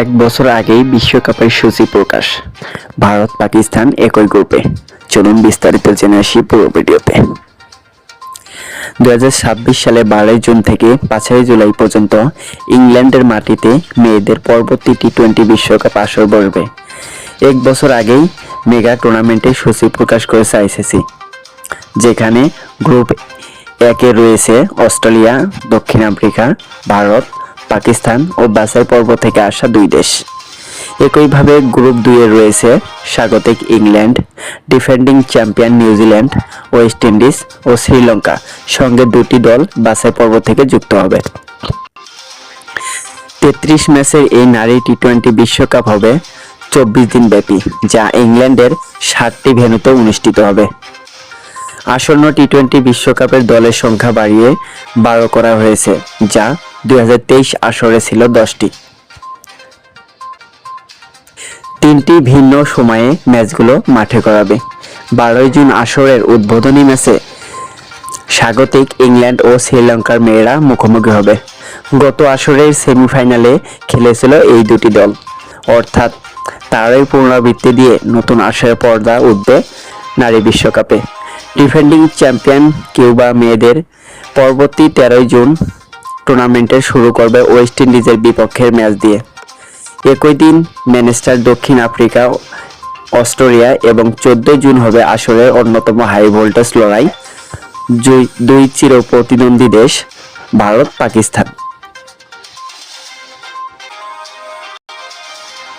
এক বছর আগেই বিশ্বকাপের সূচি প্রকাশ। ভারত পাকিস্তান একই গ্রুপে। চলুন বিস্তারিত জেনে আসি পুরো ভিডিওতে। দু সালে বারোই জুন থেকে পাঁচই জুলাই পর্যন্ত ইংল্যান্ডের মাটিতে মেয়েদের পরবর্তী টি টোয়েন্টি বিশ্বকাপ আসর বসবে। এক বছর আগেই মেগা টুর্নামেন্টের সূচি প্রকাশ করেছে আইসিসি যেখানে গ্রুপ একে রয়েছে অস্ট্রেলিয়া, দক্ষিণ আফ্রিকা, ভারত পাকিস্তান ও বাছাই পর্ব থেকে আসা দুই দেশ। একইভাবে গ্রুপ দুইয়ে রয়েছে স্বাগতিক England, defending champion New Zealand West Indies ও শ্রীলঙ্কা। সঙ্গে দুটি দল বাছাই পর্ব থেকে যুক্ত হবে। তেত্রিশ ম্যাচের এই নারী টি টোয়েন্টি বিশ্বকাপ হবে চব্বিশ দিন ব্যাপী, যা ইংল্যান্ডের ষাটটি ভেন্যুতে অনুষ্ঠিত হবে। আসন্ন টি টোয়েন্টি বিশ্বকাপের দলের সংখ্যা বাড়িয়ে বারো করা হয়েছে, যা দুই আসরে ছিল দশটি। তিনটি ভিন্ন সময়ে ম্যাচগুলো মাঠে করাবে বারোই জুন আসরের উদ্বোধনী ম্যাচে স্বাগতিক ইংল্যান্ড ও শ্রীলঙ্কার মেয়েরা মুখোমুখি হবে। গত আসরের সেমিফাইনালে খেলেছিল এই দুটি দল। অর্থাৎ তারই পুনরাবৃত্তি দিয়ে নতুন আসরের পর্দা উঠবে নারী বিশ্বকাপে। ডিফেন্ডিং চ্যাম্পিয়ন কিউবা মেয়েদের পরবর্তী তেরোই জুন টুর্নামেন্টে শুরু করবে ওয়েস্ট ইন্ডিজের বিপক্ষের ম্যাচ দিয়ে। একই দিন ম্যানেস্টার দক্ষিণ আফ্রিকা, অস্ট্রেলিয়া এবং চোদ্দই জুন হবে আসরের অন্যতম হাই ভোল্টেজ লড়াই। দুই- চির প্রতিদ্বন্দ্বী দেশ ভারত পাকিস্তান